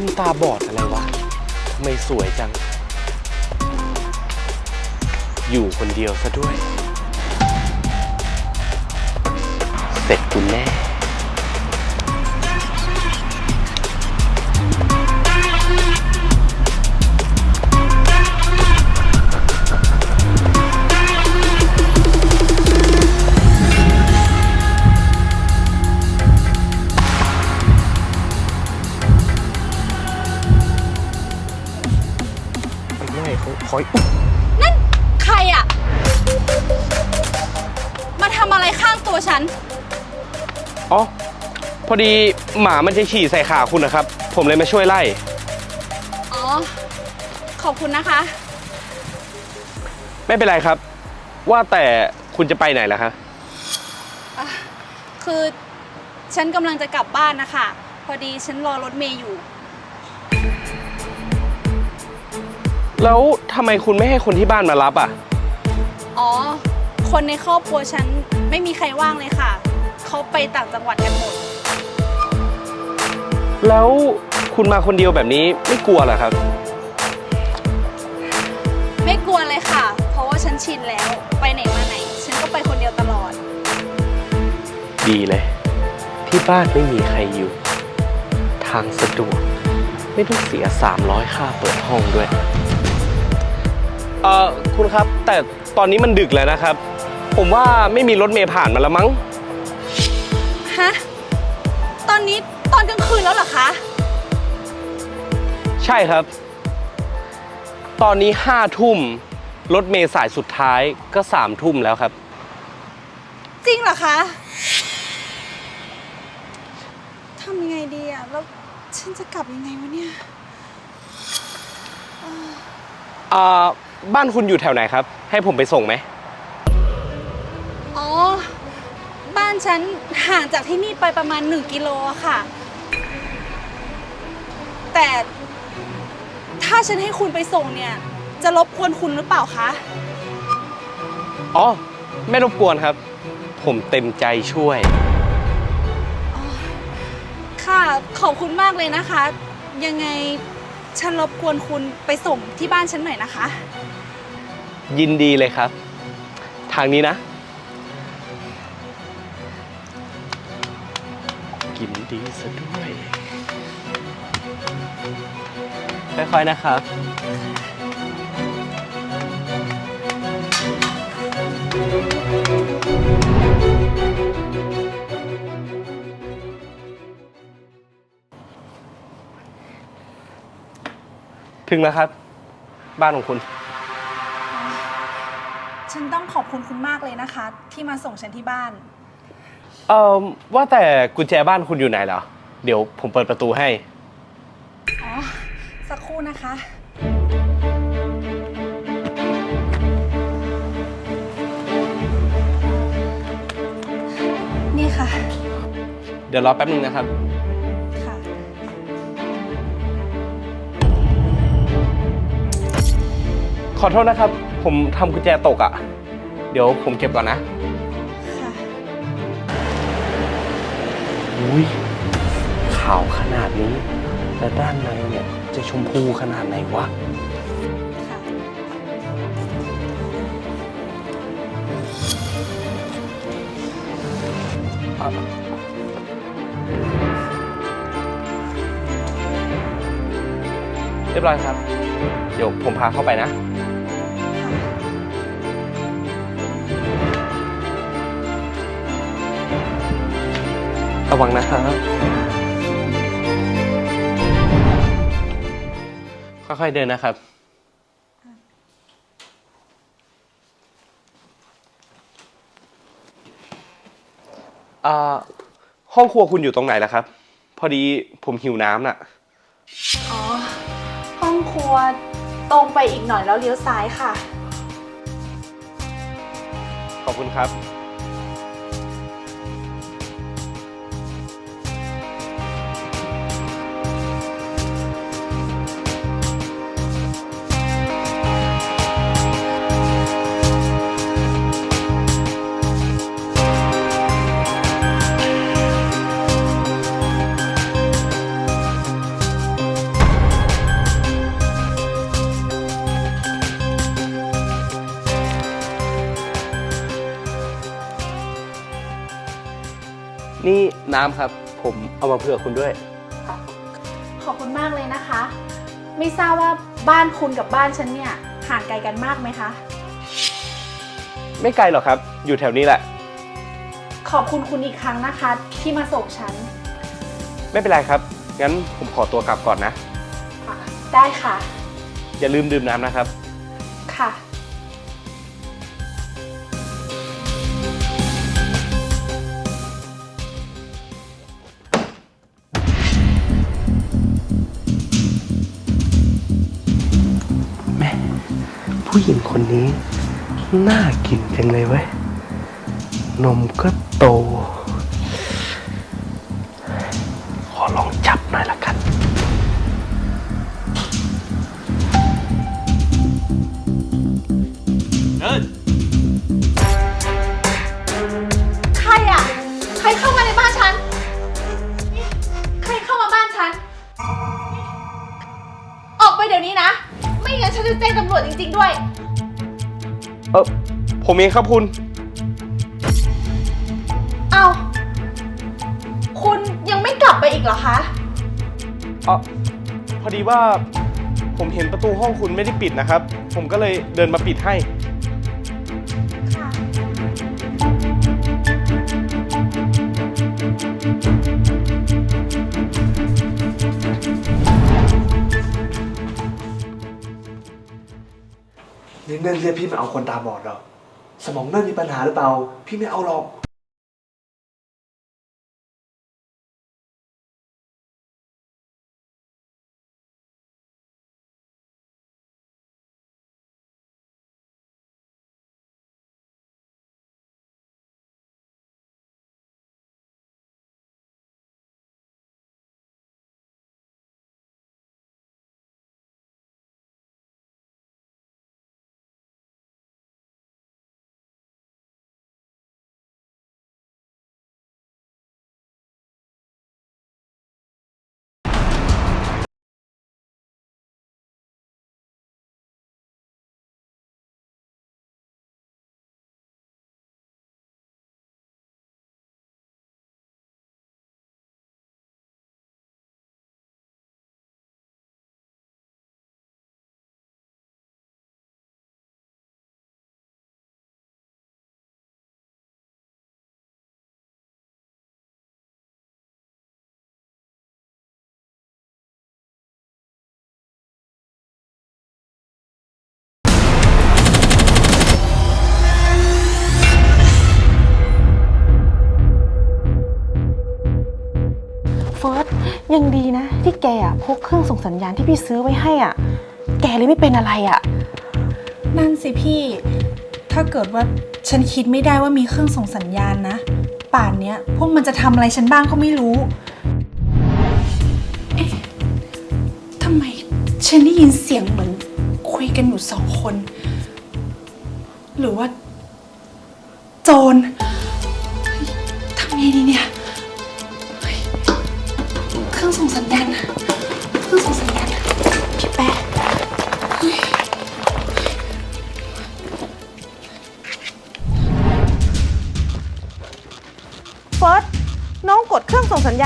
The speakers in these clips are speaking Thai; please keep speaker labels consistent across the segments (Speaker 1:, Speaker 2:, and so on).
Speaker 1: คนตาบอดอะไรวะทำไมสวยจัง อยู่คนเดียวซะด้วย เสร็จคุณแน่ อยอุ๊ย
Speaker 2: นั่นใครอะมาทำอะไรข้างตัวฉัน
Speaker 1: อ๋อ พอดีหมามันจะฉี่ใส่ขาคุณนะครับ ผมเลยมาช่วยไล่
Speaker 2: อ๋อ ขอบคุณนะคะ
Speaker 1: ไม่เป็นไรครับ ว่าแต่คุณจะไปไหนล่ะคะ
Speaker 2: คือฉันกำลังจะกลับบ้านนะคะ พอดีฉันรอรถเมย์อยู่
Speaker 1: แล้วทำไมคุณไม่ให้คนที่บ้านมารับอะ
Speaker 2: อ๋อ คนในครอบครัวฉันไม่มีใครว่างเลยค่ะ เขาไปต่างจังหวัดกันหมด
Speaker 1: แล้วคุณมาคนเดียวแบบนี้ไม่กลัวเหรอครับ
Speaker 2: ไม่กลัวเลยค่ะ เพราะว่าฉันชินแล้ว ไปไหนมาไหน ฉันก็ไปคนเดียวตลอด
Speaker 1: ดีเลย ที่บ้านไม่มีใครอยู่ ทางสะดวก ไม่ต้องเสีย 300 ค่าเปิดห้องด้วย เอ่อคุณครับ แต่ตอนนี้มันดึกแล้วนะครับ ผมว่าไม่มีรถเมย์ผ่านมาแล้วมั้ง
Speaker 2: ฮะ ตอนนี้ตอนกลางคืนแล้วเหรอคะ
Speaker 1: ใช่ครับ ตอนนี้ห้าทุ่มรถเมย์สายสุดท้ายก็สามทุ่มแล้วครับ
Speaker 2: จริงเหรอคะทำยังไงดีอะแล้วฉันจะกลับยังไงวะเนี่ย
Speaker 1: อ่าบ้านคุณอยู่แถวไหนครับ ให้ผมไปส่งไหม
Speaker 2: อ๋อ บ้านฉันห่างจากที่นี่ไปประมาณ 1 กิโลอะค่ะ แต่ถ้าฉันให้คุณไปส่งเนี่ย จะรบกวนคุณหรือเปล่าคะ
Speaker 1: อ๋อ ไม่รบกวนครับ ผมเต็มใจช่วย
Speaker 2: ค่ะ ขอบคุณมากเลยนะคะ ยังไง ฉันรบกวนคุณไปส่งที่บ้านฉันหน่อยนะคะ
Speaker 1: ยินดีเลยครับ ทางนี้นะ กินดีซะด้วยค่อยๆนะครับ ถึงแล้วครับ บ้านของคุณ
Speaker 2: ฉันต้องขอบคุณคุณมากเลยนะคะ ที่มาส่งฉันที่บ้าน
Speaker 1: เอ่อว่าแต่กุญแจบ้านคุณอยู่ไหนเหรอ เดี๋ยวผมเปิดประตูให้
Speaker 2: อ๋อ สักครู่นะคะ นี่ค่ะ
Speaker 1: เดี๋ยวรอแป๊บนึงนะครับ อโทษนะครับ ผมทำกุญแจตกอะ่ะ เดี๋ยวผมเก็บก่อนนะ
Speaker 2: ค่ะ
Speaker 1: อุ้ยขาวขนาดนี้ แล้วด้านในเนี่ยจะชมพูขนาดไหนวะ
Speaker 2: ค่ะ
Speaker 1: เรียบร้อยครับ เดี๋ยวผมพาเข้าไปนะ ระวังนะครับ ค่อยๆเดินนะครับ อ่า ห้องครัวคุณอยู่ตรงไหนล่ะครับ พอดีผมหิวน้ำน่ะ
Speaker 2: อ๋อ ห้องครัวตรงไปอีกหน่อยแล้วเลี้ยวซ้ายค่ะ
Speaker 1: ขอบคุณครับ น้ำครับ ผมเอามาเผื่อคุณด้วย
Speaker 2: ขอบคุณมากเลยนะคะ ไม่ทราบว่าบ้านคุณกับบ้านฉันเนี่ยห่างไกลกันมากไหมคะ
Speaker 1: ไม่ไกลหรอกครับ อยู่แถวนี้แหละ
Speaker 2: ขอบคุณคุณอีกครั้งนะคะ ที่มาส่งฉัน
Speaker 1: ไม่เป็นไรครับ งั้นผมขอตัวกลับก่อนนะ
Speaker 2: ได้ค่ะ
Speaker 1: อย่าลืมดื่มน้ำนะครับ
Speaker 2: ค่ะ
Speaker 1: น่ากินจังเลยเว้ย นมก็โต ขอลองจับหน่อยละกัน
Speaker 2: ใครอะ ใครเข้ามาในบ้านฉัน ใครเข้ามาบ้านฉัน ออกไปเดี๋ยวนี้นะ ไม่งั้นฉันจะแจ้งตำรวจจริงๆด้วย
Speaker 1: เออผมเองครับคุณ
Speaker 2: เอาคุณยังไม่กลับไปอีกเหรอคะ
Speaker 1: เออพอดีว่าผมเห็นประตูห้องคุณไม่ได้ปิดนะครับ ผมก็เลยเดินมาปิดให้
Speaker 3: ยงเนื่นเรียกพี่มาเอาคนตาบอดเหรอ สมองเนื่นมีปัญหาหรือเปล่า พี่ไม่เอาหรอก
Speaker 4: ยังดีนะ ที่แกอะพกเครื่องส่งสัญญาณที่พี่ซื้อไว้ให้อะ แกเลยไม่เป็นอะไรอะ
Speaker 2: นั่นสิพี่ ถ้าเกิดว่าฉันคิดไม่ได้ว่ามีเครื่องส่งสัญญาณนะ ป่านเนี้ยพวกมันจะทำอะไรฉันบ้างก็ไม่รู้ เอ๊ะทำไมฉันได้ยินเสียงเหมือน คุยกันอยู่สองคน หรือว่า โจร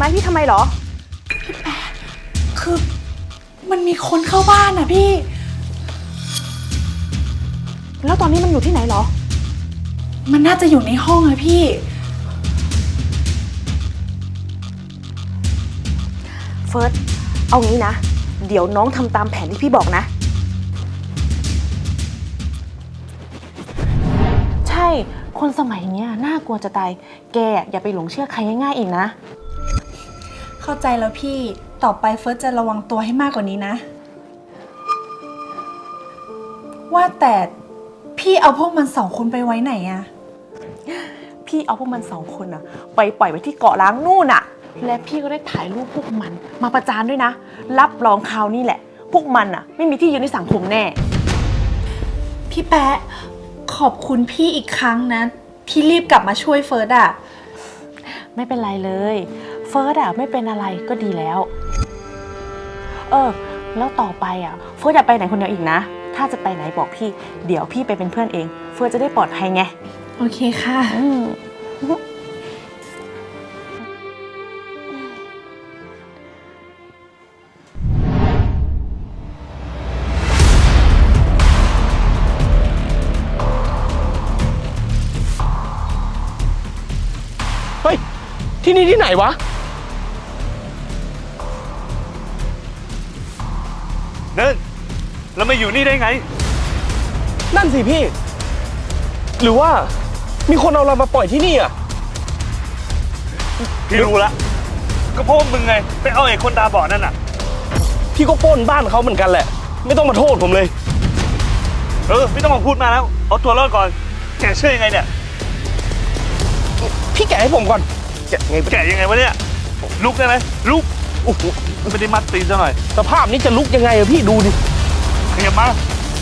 Speaker 4: มาให้พี่ทำไมเหรอ
Speaker 2: คือมันมีคนเข้าบ้านอะพี่
Speaker 4: แล้วตอนนี้มันอยู่ที่ไหนเหรอ
Speaker 2: มันน่าจะอยู่ในห้องอะพี่
Speaker 4: เฟิร์ส เอางี้นะ เดี๋ยวน้องทำตามแผนที่พี่บอกนะ ใช่ คนสมัยเนี้ยน่ากลัวจะตาย แกอย่าไปหลงเชื่อใครง่ายๆอีกนะ
Speaker 2: เข้าใจแล้วพี่ ต่อไปเฟิร์สจะระวังตัวให้มากกว่านี้นะ ว่าแต่พี่เอาพวกมันสองคนไปไว้ไหนอะ
Speaker 4: พี่เอาพวกมันสองคนอะไปปล่อยไว้ที่เกาะล้างนู่นอะและพี่ก็ได้ถ่ายรูปพวกมัน มาประจานด้วยนะ รับรองคราวนี้แหละ พวกมันอะไม่มีที่ยืนในสังคมแน่
Speaker 2: พี่แป๊ะขอบคุณพี่อีกครั้งนะ ที่รีบกลับมาช่วยเฟิร์สอะ
Speaker 4: ไม่เป็นไรเลย เฟิร์สอะไม่เป็นอะไรก็ดีแล้ว เออ แล้วต่อไปอะเฟิร์สจะไปไหนคนเดียวอีกนะ ถ้าจะไปไหนบอกพี่ เดี๋ยวพี่ไปเป็นเพื่อนเอง เฟิร์สจะได้ปลอดภัยไง
Speaker 2: โอเคค่ะ
Speaker 4: อืมเฮ้ย
Speaker 1: ที่นี่ที่ไหนวะ
Speaker 5: เนิ่นแล้วมาอยู่นี่ได้ไง
Speaker 1: นั่นสิพี่ หรือว่า มีคนเอาเรามาปล่อยที่นี่อะ
Speaker 5: พี่รู้ละ ก็เพราะว่ามึงไง ไปเอาไอ้คนตาบอดนั่นน่ะ
Speaker 1: พี่ก็ปล้นบ้านเขาเหมือนกันแหละ ไม่ต้องมาโทษผมเลย
Speaker 5: เออ ไม่ต้องมาพูดมาแล้ว เอาตัวรอดก่อน แกเชื่อยังไงเนี่ย
Speaker 1: พี่แกะให้ผมก่อน แกะไง
Speaker 5: แกยังไงวะเนี่ย ลุกได้ไหมลุกโอ้โห ไม่ได้มัดตีนซะหน่อย
Speaker 1: สภาพนี้จะลุกยังไงอะพี่ดูดิ
Speaker 5: ขยับมา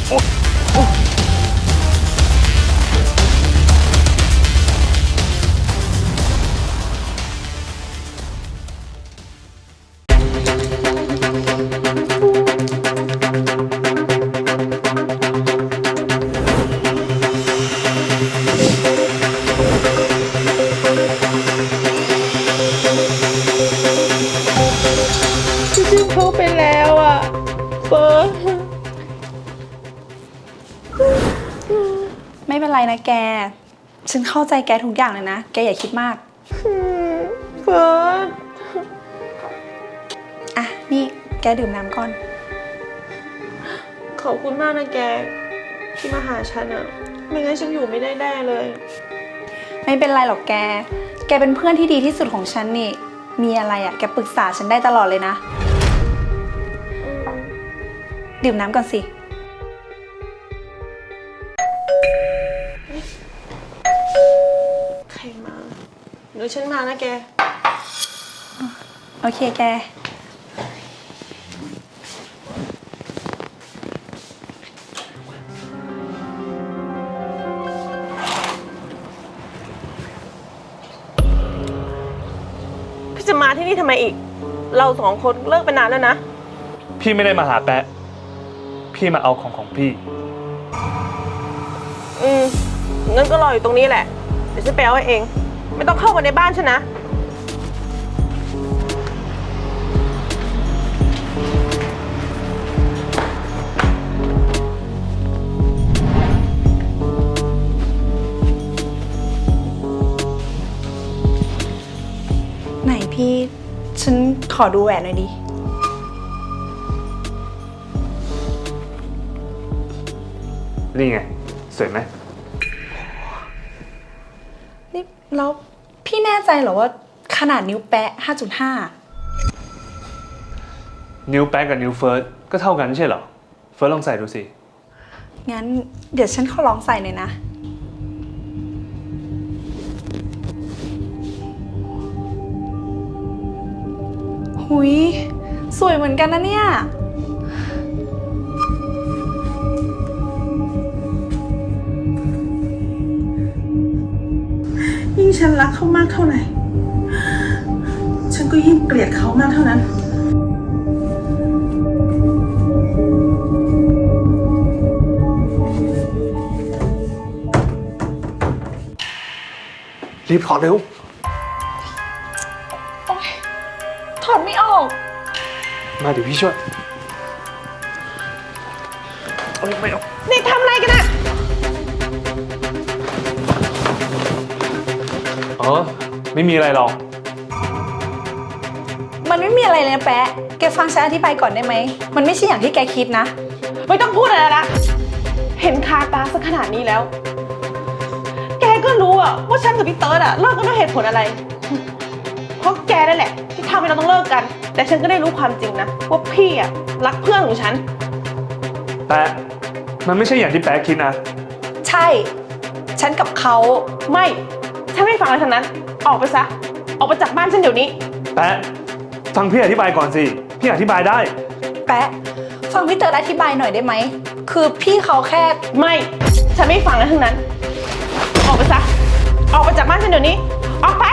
Speaker 5: โอ้โอ้
Speaker 2: ฉันเข้าใจแกทุกอย่างเลยนะ แกอย่าคิดมาก
Speaker 4: เฟิร์ส
Speaker 2: อะ นี่แกดื่มน้ำก่อน
Speaker 4: ขอบคุณมากนะแก ที่มาหาฉันอะไม่งั้นฉันอยู่ไม่ได้แน่เลย
Speaker 2: ไม่เป็นไรหรอกแก แกเป็นเพื่อนที่ดีที่สุดของฉันนี่ มีอะไรอะ่ะแกปรึกษาฉันได้ตลอดเลยนะ ดื่มน้ำก่อนสิ
Speaker 4: ยวฉันมานะแก
Speaker 2: โอเคแก
Speaker 4: พี่จะมาที่นี่ทำไมอีก เราสองคนเลิกไปนานแล้วนะ
Speaker 5: พี่ไม่ได้มาหาแปะ พี่มาเอาของของพี่
Speaker 4: อืมงั้นก็รออยู่ตรงนี้แหละ เดี๋ยวฉันไปเอาให้เอง ไม่ต้องเข้ามาในบ้านฉันนะ
Speaker 2: ไหนพี่ ฉันขอดูแหวนหน่อยดิ
Speaker 5: นี่ไง สวยไหม
Speaker 2: นี่แล้ว พี่แน่ใจเหรอว่าขนาดนิ้วแปะ 5.5
Speaker 5: นิ้วแป๊กกับนิ้วเฟิร์สก็เท่ากันไม่ใช่เหรอ เฟิร์สลองใส่ดูสิ
Speaker 2: งั้นเดี๋ยวฉันขอลองใส่หน่อยนะ หุยสวยเหมือนกันนะเนี่ย
Speaker 6: ฉันรักเขามากเท่าไหร่ ฉันก็ยิ่งเกลียดเขามากเท่านั้น
Speaker 3: รีบถอดเร็ว
Speaker 2: ถอดไม่ออก
Speaker 3: มาเดี๋ยวพี่ช่วย
Speaker 4: นี่ทำอะไร อ๋
Speaker 5: อไม่มีอะไรหรอก
Speaker 2: มันไม่มีอะไรเลยนะแปะ แกฟังฉันอธิบายก่อนได้ไหม มันไม่ใช่อย่างที่แกคิดนะ
Speaker 4: ไม่ต้องพูดอะไรละเห็นคาตาสักขนาดนี้แล้ว แกก็รู้อะว่าฉันกับพี่เติร์ดอะเลิกกันด้วยเหตุผลอะไร เพราะแกนั่นแหละ ที่ทำให้เราต้องเลิกกัน แต่ฉันก็ได้รู้ความจริงนะ ว่าพี่อะรักเพื่อนของฉัน
Speaker 5: แป๊ะมันไม่ใช่อย่างที่แป๊ะคิดนะ
Speaker 2: ใช่ ฉันกับเขา
Speaker 4: ไม่ ฉันไม่ฟังอะไรทั้งนั้น ออกไปซะ ออกไปจากบ้านฉันเดี๋ยวนี้
Speaker 5: แป๊ะฟังพี่อธิบายก่อนสิ พี่อธิบายได้
Speaker 2: แปะฟังพี่เตอร์อธิบายหน่อยได้ไหม คือพี่เขาแค่
Speaker 4: ไม่ ฉันไม่ฟังอะไรทั้งนั้น ออกไปซะ ออกไปจากบ้านฉันเดี๋ยวนี้ ออกไป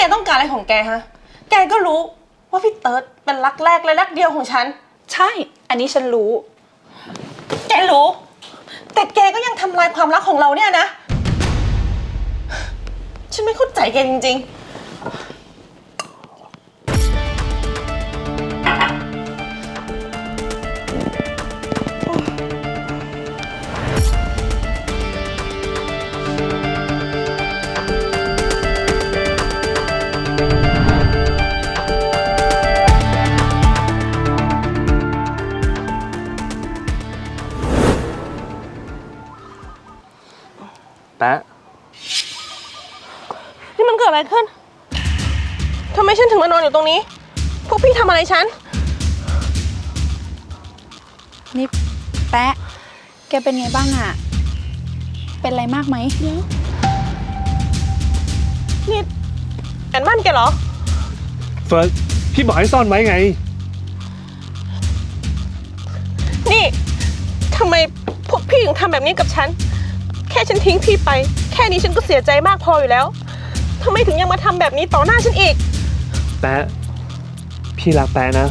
Speaker 4: การอะไรของแกฮะ แกก็รู้ว่าพี่เติร์ดเป็นรักแรกและรักเดียวของฉัน
Speaker 2: ใช่ อันนี้ฉันรู้
Speaker 4: แกรู้ แต่แกก็ยังทำลายความรักของเราเนี่ยนะ ฉันไม่เข้าใจแกจริง
Speaker 7: แเป็
Speaker 2: นไงบ้างอะเป็นอะไรมากไหม
Speaker 4: นี่แอนมั่นแกเหรอ
Speaker 5: เฟิร์สพี่บอกให้ซ่อนไว้ไง
Speaker 4: นี่ทำไมพวกพี่ถึงทำแบบนี้กับฉัน แค่ฉันทิ้งพี่ไป แค่นี้ฉันก็เสียใจมากพออยู่แล้วทำไมถึงยังมาทำแบบนี้ต่อหน้าฉันอีก
Speaker 5: แปะพี่รักแปะนะ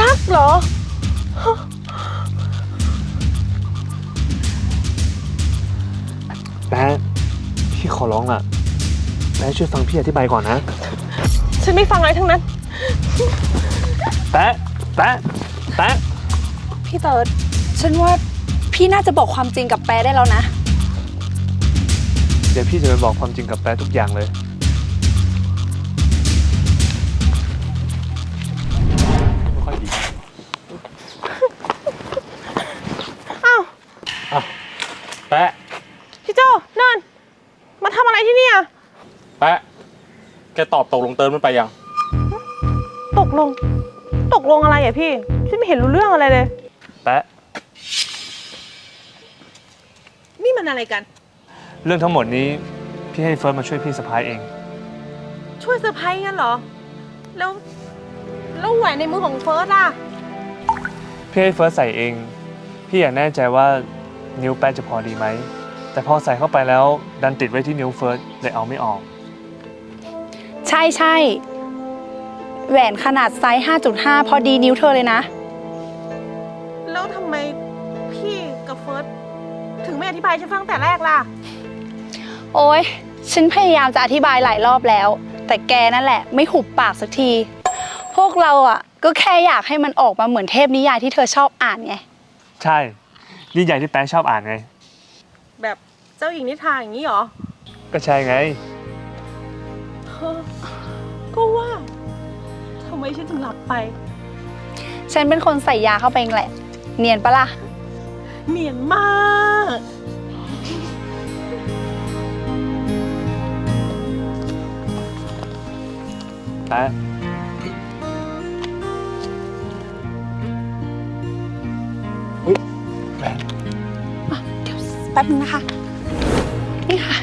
Speaker 4: รักเหรอ
Speaker 5: แปะพี่ขอร้องอะ แปะช่วยฟังพี่อธิบายก่อนนะ
Speaker 4: ฉันไม่ฟังอะไรทั้งนั้น
Speaker 5: แปะแปะแปะ
Speaker 2: พี่เติร์ดฉันว่าพี่น่าจะบอกความจริงกับแปะได้แล้วนะ
Speaker 5: เดี๋ยวพี่จะไปบอกความจริงกับแปะทุกอย่างเลย
Speaker 8: ตอบตกลงเติมมันไปยัง
Speaker 4: ตกลง ตกลงอะไรอะพี่ฉันไม่เห็นรู้เรื่องอะไรเลย
Speaker 5: แปะ
Speaker 4: นี่มันอะไรกัน
Speaker 5: เรื่องทั้งหมดนี้ พี่ให้เฟิร์สมาช่วยพี่สะพายเอง
Speaker 4: ช่วยเซอร์ไพรส์งั้นเหรอ แล้ว แล้วแหวนในมือของเฟิร์สล่ะ
Speaker 5: พี่ให้เฟิร์สใส่เอง พี่อยากแน่ใจว่านิ้วแป๊ะจะพอดีไหม แต่พอใส่เข้าไปแล้วดันติดไว้ที่นิ้วเฟิร์สเลยเอาไม่ออก
Speaker 2: ใช่ใช่แหวนขนาดไซส์ 5.5 พอดีนิ้วเธอเลยนะ
Speaker 4: แล้วทำไมพี่กับเฟิร์สถึงไม่อธิบายให้ฉันฟังแต่แรกล่ะ
Speaker 2: โอ้ยฉันพยายามจะอธิบายหลายรอบแล้ว แต่แกนั่นแหละ ไม่หุบปากสักที พวกเราอะ ก็แค่อยากให้มันออกมาเหมือนเทพนิยายที่เธอชอบอ่านไง
Speaker 5: ใช่ นี่ใหญ่ที่แป๊ะชอบอ่านไง
Speaker 4: แบบเจ้าหญิงนิทานอย่างนี้เหรอ
Speaker 5: ก็ใช่ไง
Speaker 4: ไมฉันถึงหลับไป
Speaker 2: ฉันเป็นคนใส่ยาเข้าไปเองแหละ เนียนปะล่ะ
Speaker 4: เนียนมาก
Speaker 5: แป๊ะ
Speaker 2: เดี๋ยวแป๊บนึงนะคะ นี่ค่ะ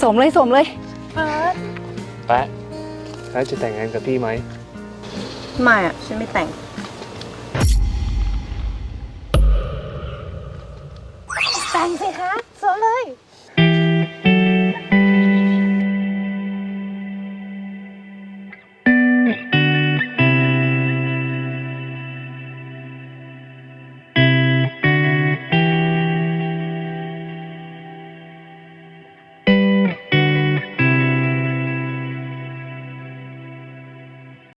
Speaker 2: สวมเลยสวมเลย
Speaker 4: เฟิร์ส
Speaker 5: แป๊ะ แล้วจะแต่งงานกับพี่ไหม
Speaker 4: ไม่อะฉันไม่แต่ง